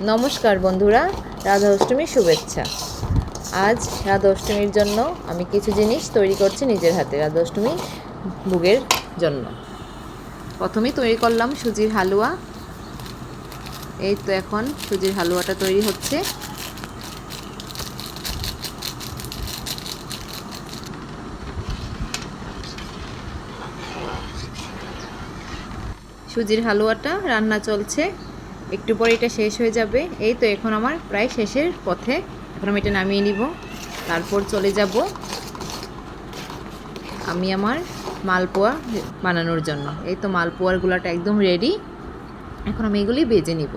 নমস্কার বন্ধুরা রাধা অষ্টমীর শুভেচ্ছা। আজ রাধা অষ্টমীর জন্য আমি কিছু জিনিস তৈরি করছি নিজের হাতে রাধা অষ্টমী ভোগের জন্য। প্রথমেই তৈরি করলাম সুজির হালুয়া। এই তো এখন সুজির হালুয়াটা তৈরি হচ্ছে। সুজির হালুয়াটা রান্না চলছে। একটু পরে এটা শেষ হয়ে যাবে। এই তো এখন আমার প্রায় শেষের পথে। এখন আমি এটা নামিয়ে নিব। তারপর চলে যাব আমি আমার মালপোয়া বানানোর জন্য। এই তো মালপোয়ার গুলাটা একদম রেডি এখন আমি এগুলি বেজে নিব।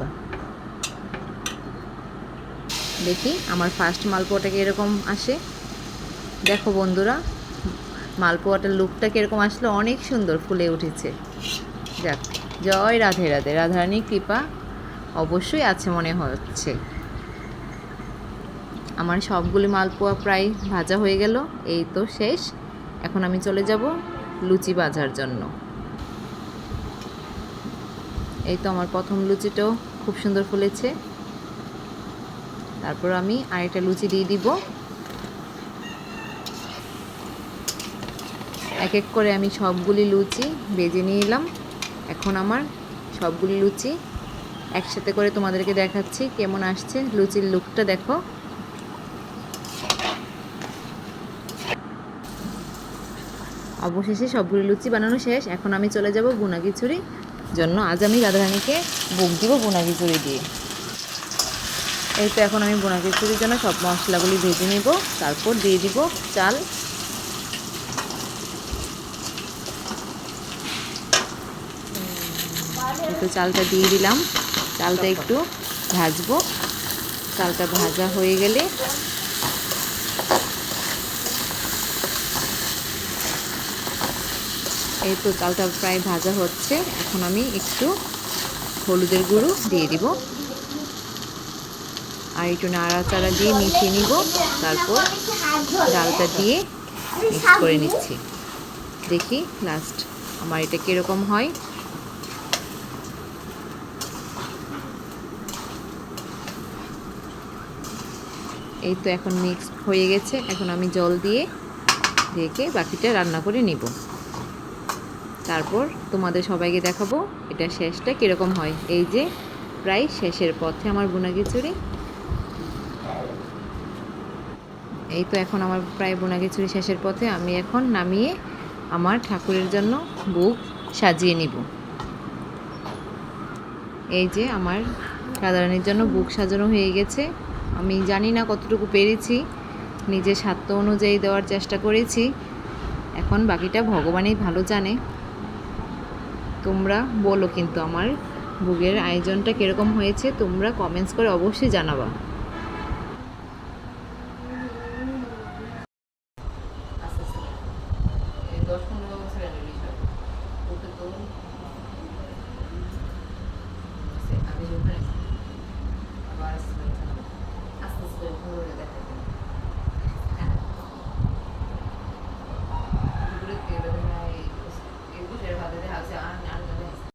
দেখি আমার ফার্স্ট মালপোয়াটা কীরকম আসে। দেখো বন্ধুরা, মালপোয়াটার লুকটা কীরকম আসলো? অনেক সুন্দর ফুলে উঠেছে। যাক, জয় রাধে রাধে। রাধারানীর কৃপা। অবশ্যই আছে মনে হচ্ছে। আমার সবগুলি মালপোয়া প্রায় ভাজা হয়ে গেল, এই তো শেষ। এখন আমি চলে যাব লুচি ভাজার জন্য। এই তো আমার প্রথম লুচিটাও খুব সুন্দর ফুলেছে। তারপর আমি আরেকটা লুচি দিয়ে দিব। এক এক করে আমি সবগুলি লুচি বেজে নিয়ে এলাম। এখন আমার সবগুলি লুচি একসাথে করে তোমাদেরকে দেখাচ্ছি কেমন আসছে, লুচির লুকটা দেখো। অবশেষে সবগুলো লুচি বানানো শেষ, এখন আমি চলে যাব বুনা খিচুড়ি জন্য। আজ আমি রাধারানীকে বুক দিব বুনা খিচুড়ি দিয়ে। এই তো এখন আমি বুনা খিচুড়ির জন্য সব মশলাগুলি ভেজে নেব, তারপর দিয়ে দিব চাল। একটু চালটা দিয়ে দিলাম। চালটা একটু ভাজবো। চালটা ভাজা হয়ে গেলে এই তো চালটা প্রায় ভাজা হচ্ছে। এখন আমি একটু হলুদের গুঁড়ো দিয়ে দিব। আর একটু নাড়াচাড়া দিয়ে মিশিয়ে নিব। তারপর ডালটা দিয়ে মিক্স করে নিচ্ছি। দেখি লাস্ট আমার এটা কীরকম হয়। এই তো এখন মিক্স হয়ে গেছে। এখন আমি জল দিয়ে ঢেকে বাকিটা রান্না করে নিব। তারপর তোমাদের সবাইকে দেখাবো এটা শেষটা কীরকম হয়। এই যে প্রায় শেষের পথে আমার বোনা খিচুড়ি। এই তো এখন আমার প্রায় বোনা খিচুড়ি শেষের পথে আমি এখন নামিয়ে আমার ঠাকুরের জন্য বুক সাজিয়ে নিব। এই যে আমার রাধারানীর জন্য বুক সাজানো হয়ে গেছে। আমি জানি না কতটুকু পেরেছি, নিজের স্বার্থ অনুযায়ী দেওয়ার চেষ্টা করেছি। এখন বাকিটা ভগবানই ভালো জানে। তোমরা বলো কিন্তু আমার ভোগের আয়োজনটা কীরকম হয়েছে, তোমরা কমেন্টস করে অবশ্যই জানাবা।